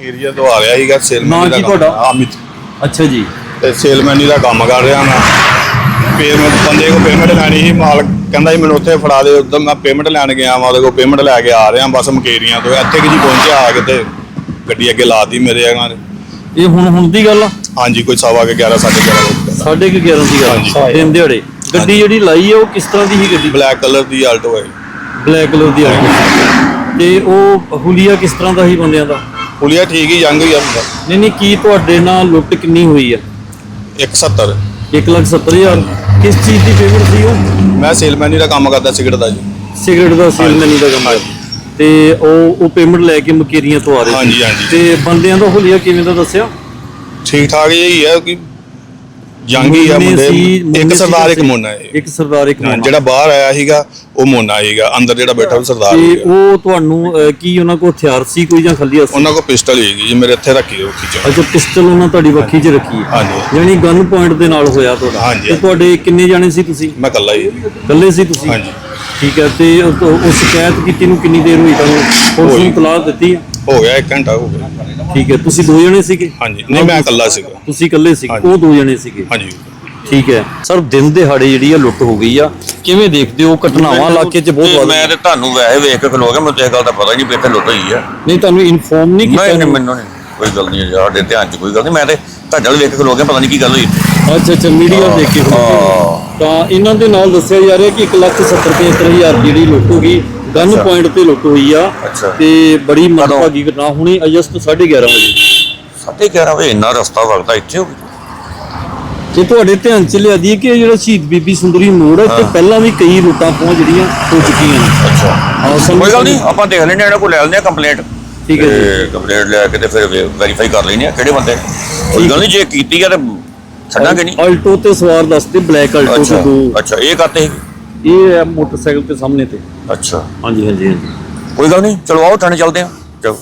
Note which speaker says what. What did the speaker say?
Speaker 1: Area ਤੋਂ ਆ ਰਿਹਾ ਸੀਗਾ
Speaker 2: ਨਾਂ
Speaker 1: ਸੇਲਮੈਨ
Speaker 2: ਕੀ
Speaker 1: ਦਾ ਕੰਮ
Speaker 2: ਤੁਹਾਡਾ?
Speaker 1: ਅਮਿਤ।
Speaker 2: ਅੱਛਾ ਜੀ।
Speaker 1: ਤੇ ਸੇਲਮੈਨੀ ਦਾ ਕੰਮ ਕਰ ਰਿਹਾ ਮੈਂ। ਪੇਮੈਂਟ ਬੰਦੇ ਕੋ ਪੇਮੈਂਟ ਲੈਣੀ ਸੀ ਮਾਲਕ ਕਹਿੰਦਾ ਸੀ ਮੈਨੂੰ ਉੱਥੇ ਫੜਾ ਦੇ ਉਦੋਂ ਮੈਂ ਪੇਮੈਂਟ ਲੈਣ ਗਿਆ ਮੈਂ ਉਹਦੇ ਕੋਲ ਪੇਮੈਂਟ ਲੈ ਕੇ ਆ ਰਿਹਾ ਬਸ ਮਕੇਰੀਆਂ ਤੋਂ। ਇੱਥੇ ਕਿ ਜੀ ਪਹੁੰਚਿਆ ਆ ਕੇ ਤੇ ਗੱਡੀ ਅੱਗੇ ਲਾਤੀ ਮੇਰੇ ਅਗਾਂ
Speaker 2: ਇਹ ਹੁਣ ਹੁਣ ਦੀ ਗੱਲ ਆ?
Speaker 1: ਹਾਂਜੀ ਕੋਈ ਸਵਾ ਕੇ 11 ਸਾਢੇ 11 ਵਜੇ
Speaker 2: ਸਾਢੇ ਕੁ 11 ਦੀ ਗੱਲ
Speaker 1: ਹਾਂਜੀ।
Speaker 2: ਦਿਨ ਦਿਹਾੜੇ। ਗੱਡੀ ਜਿਹੜੀ ਲਾਈ ਹੈ ਉਹ ਕਿਸ ਤਰ੍ਹਾਂ ਦੀ ਸੀ ਗੱਡੀ?
Speaker 1: ਬਲੈਕ ਕਲਰ ਦੀ ਆਲਟੋ ਹੈ
Speaker 2: ਬਲੈਕ ਕਲਰ ਦੀ ਆ ਤੇ ਉਹ ਹੁਲੀਆ ਕਿਸ ਤਰ੍ਹਾਂ ਦਾ ਸੀ ਬੰਦਿਆਂ ਦਾ?
Speaker 1: ਪੁਲੀਆ ਠੀਕ ਹੀ ਜੰਗ ਹੀ ਆ ਬੰਦਾ
Speaker 2: ਨਹੀਂ ਨਹੀਂ ਕੀ ਤੁਹਾਡੇ ਨਾਲ ਲੁੱਟ ਕਿੰਨੀ ਹੋਈ ਆ?
Speaker 1: 170
Speaker 2: 170000 ਕਿਸ ਚੀਜ਼ ਦੀ ਪੇਮੈਂਟ ਸੀ ਉਹ?
Speaker 1: ਮੈਂ ਸੇਲਮੈਨੀ ਦਾ ਕੰਮ ਕਰਦਾ ਸਿਗਰਟ ਦਾ ਜੀ।
Speaker 2: ਸਿਗਰਟ ਦਾ ਸੇਲਮੈਨ ਦਾ ਕੰਮ। ਤੇ ਉਹ ਉਹ ਪੇਮੈਂਟ ਲੈ ਕੇ ਮਕੇਰੀਆਂ ਤੋਂ ਆ ਰਹੇ
Speaker 1: ਹਾਂਜੀ, ਹਾਂਜੀ।
Speaker 2: ਤੇ ਬੰਦਿਆਂ ਦਾ ਹੁਲੀਆ ਕਿਵੇਂ ਦਾ ਦੱਸਿਆ?
Speaker 1: ਠੀਕ ਠਾਕ ਹੀ ਹੈ ਕਿ ਜੰਗ ਆ
Speaker 2: ਮੁੰਨੇ
Speaker 1: ਮੁੰਡੇ
Speaker 2: ਸੀ-
Speaker 1: ਇੱਕ
Speaker 2: ਮੁੰਨੇ ਸੀ
Speaker 1: ਸਰਦਾਰ ਇੱਕ। ਮੋਨਾ ਹੈ
Speaker 2: ਇੱਕ ਸਰਦਾਰ ਇੱਕ ਮੋਨਾ।
Speaker 1: ਜਿਹੜਾ ਬਾਹਰ ਆਇਆ ਸੀਗਾ ਉਹ ਮੋਨਾ ਸੀਗਾ। ਅੰਦਰ ਜਿਹੜਾ ਬੈਠਾ ਉਹ ਸਰਦਾਰ
Speaker 2: ਤੇ
Speaker 1: ਸੀਗਾ।
Speaker 2: ਉਹ ਤੁਹਾਨੂੰ ਅਹ, ਕੀ ਉਹਨਾਂ ਕੋਲ ਹਥਿਆਰ ਸੀ ਕੋਈ ਜਾਂ ਖੱਲੀ ਸੀ
Speaker 1: ਉਹਨਾਂ ਕੋਲ ਪਿਸਟਲ ਸੀਗੀ ਜੀ ਮੇਰੇ ਇੱਥੇ ਰੱਖੀ ਉਹ ਖਿੱਚੋ
Speaker 2: ਅੱਛਾ ਪਿਸਟਲ ਉਹਨਾਂ ਤੁਹਾਡੀ ਵੱਖੀ 'ਚ ਰੱਖੀ ਹੈ।
Speaker 1: ਹਾਂਜੀ।
Speaker 2: ਯਾਨੀ ਗਨ ਪੁਆਇੰਟ ਦੇ ਨਾਲ ਹੋਇਆ ਤੁਹਾਡਾ।
Speaker 1: ਹਾਂਜੀ।
Speaker 2: ਤੇ ਤੁਹਾਡੇ ਕਿੰਨੇ ਜਾਣੇ ਸੀ ਤੁਸੀਂ?
Speaker 1: ਮੈਂ ਇਕੱਲਾ ਹੀ।
Speaker 2: ਇਕੱਲੇ ਸੀ ਤੁਸੀਂ?
Speaker 1: ਹਾਂਜੀ।
Speaker 2: ਠੀਕ ਹੈ ਤੇ ਉਹ ਉਹ ਸ਼ਿਕਾਇਤ ਕੀਤੀ ਨੂੰ ਕਿੰਨੀ ਦੇਰ ਹੋਈ ਤੁਹਾਨੂੰ ਪੁਲਿਸ ਨੂੰ
Speaker 1: ਹੋਈ।
Speaker 2: ਤਲਾਹ ਦਿੱਤੀ ਹੈ?
Speaker 1: ਹੋ ਗਿਆ 1 ਘੰਟਾ ਹੋ ਗਿਆ।
Speaker 2: ਠੀਕ ਹੈ ਤੁਸੀਂ ਦੋ ਜਣੇ ਸੀਗੇ?
Speaker 1: ਹਾਂਜੀ ਨਹੀਂ ਮੈਂ ਇਕੱਲਾ ਸੀਗਾ।
Speaker 2: ਤੁਸੀਂ ਇਕੱਲੇ ਸੀ। ਉਹ ਦੋ ਜਣੇ ਸੀਗੇ?
Speaker 1: ਹਾਂਜੀ।
Speaker 2: ਠੀਕ ਹੈ। ਸਰ ਦਿਨ ਦਿਹਾੜੇ ਜਿਹੜੀ ਆ ਲੁੱਟ ਹੋ ਗਈ ਆ। ਕਿਵੇਂ ਦੇਖਦੇ ਹੋ ਘਟਨਾਵਾਂ ਇਲਾਕੇ 'ਚ ਬਹੁਤ ਵੱਧ
Speaker 3: ਮੈਂ। ਤੇ ਤੁਹਾਨੂੰ ਵੈਸੇ ਵੇਖ ਕੇ ਖਲੋ ਗਿਆ ਮੈਨੂੰ ਤੇ ਇਹ ਗੱਲ ਦਾ ਪਤਾ ਨਹੀਂ ਵੀ ਇੱਥੇ ਲੁੱਟ ਹੋਈ ਆ।
Speaker 2: ਨਹੀਂ ਤੁਹਾਨੂੰ ਇਨਫੋਰਮ ਨਹੀਂ ਕੀਤਾ
Speaker 3: ਨਹੀਂ? ਮੈਨੂੰ ਨਹੀਂ ਕੋਈ ਗੱਲ ਨਹੀਂ ਸਾਡੇ ਧਿਆਨ 'ਚ ਕੋਈ ਗੱਲ ਨਹੀਂ। ਮੈਂ ਤੇ ਤੁਹਾਡੇ ਵੱਲ ਵੇਖ ਕੇ ਖਲੋ ਗਿਆ ਪਤਾ ਨਹੀਂ ਕੀ ਗੱਲ ਹੋਈ।
Speaker 2: ਅੱਛਾ ਅੱਛਾ ਮੀਡੀਆ ਦੇਖ ਕੇ ਖਲੋਤੇ ਹੋ। ਤਾਂ ਇਹਨਾਂ ਦੇ ਨਾਲ ਦੱਸਿਆ ਜਾ ਰਿਹਾ ਕਿ 175000 ਜਿਹੜੀ ਲੁੱਟ ਹੋ ਗਈ। ਗਨ
Speaker 3: ਅੱਛਾ।
Speaker 2: ਪੁਆਇੰਟ ਤੇ ਲੁੱਟ ਹੋਈ ਆ
Speaker 3: ਅੱਛਾ।
Speaker 2: ਤੇ ਬੜੀ ਮੰਦਭਾਗੀ ਘਟਨਾ। ਹੁਣੀ ਅਗਸਤ 11:30 ਵਜੇ।
Speaker 3: ਸਾਢੇ 11 ਵਜੇ ਇੰਨਾ ਰਸਤਾ ਵਗਦਾ ਇੱਥੇ ਹੋ ਗਿਆ
Speaker 2: ਤੇ ਤੁਹਾਡੇ ਧਿਆਨ ਚ ਲਿਆ ਦੀ ਕਿ ਇਹ ਜਿਹੜਾ ਸ਼ਹੀਦ ਬੀਬੀ ਸੁੰਦਰੀ ਮੋੜ ਹੈ। ਤੇ ਪਹਿਲਾਂ ਵੀ ਕਈ ਰੂਟਾਂ ਤੋਂ ਜਿਹੜੀਆਂ ਹੋ ਚੁੱਕੀਆਂ ਨੇ।
Speaker 3: ਅੱਛਾ।
Speaker 2: ਆਹ ਸਾਨੂੰ-
Speaker 3: ਕੋਈ ਗੱਲ ਨਹੀਂ ਆਪਾਂ ਦੇਖ ਹਾਂ ਇਹਨਾਂ ਕੋਲ ਲੈ ਲੈਂਦੇ ਆ ਕੰਪਲੇਂਟ
Speaker 2: ਠੀਕ ਹੈ ਜੀ।
Speaker 3: ਕੰਪਲੇਂਟ ਲੈ ਕੇ ਤੇ ਫਿਰ ਵੈਰੀਫਾਈ ਕਰ ਲੈਂਦੇ ਆ ਕਿਹੜੇ ਬੰਦੇ ਨੇ। ਕੋਈ ਗੱਲ ਨਹੀਂ ਜੇ ਕੀਤੀ ਆ ਤੇ ਛੱਡਾਂਗੇ ਨਹੀਂ।
Speaker 2: ਆਲਟੋ ਤੇ ਸਵਾਰ ਦੱਸਦੇ ਬਲੈਕ ਆਲਟੋ
Speaker 3: ਅੱਛਾ
Speaker 2: ਤੇ ਦੋ।
Speaker 3: ਅੱਛਾ ਇਹ ਕਰਤੇ ਸੀ।
Speaker 2: ਇਹ ਹੈ ਮੋਟਰਸਾਈਕਲ ਤੇ ਸਾਹਮਣੇ ਤੇ।
Speaker 3: ਅੱਛਾ।
Speaker 2: ਹਾਂਜੀ ਹਾਂਜੀ ਹਾਂਜੀ।
Speaker 3: ਕੋਈ ਗੱਲ ਨਹੀਂ ਚਲੋ ਆਓ ਥਾਣੇ ਚੱਲਦੇ ਆ ਚਲੋ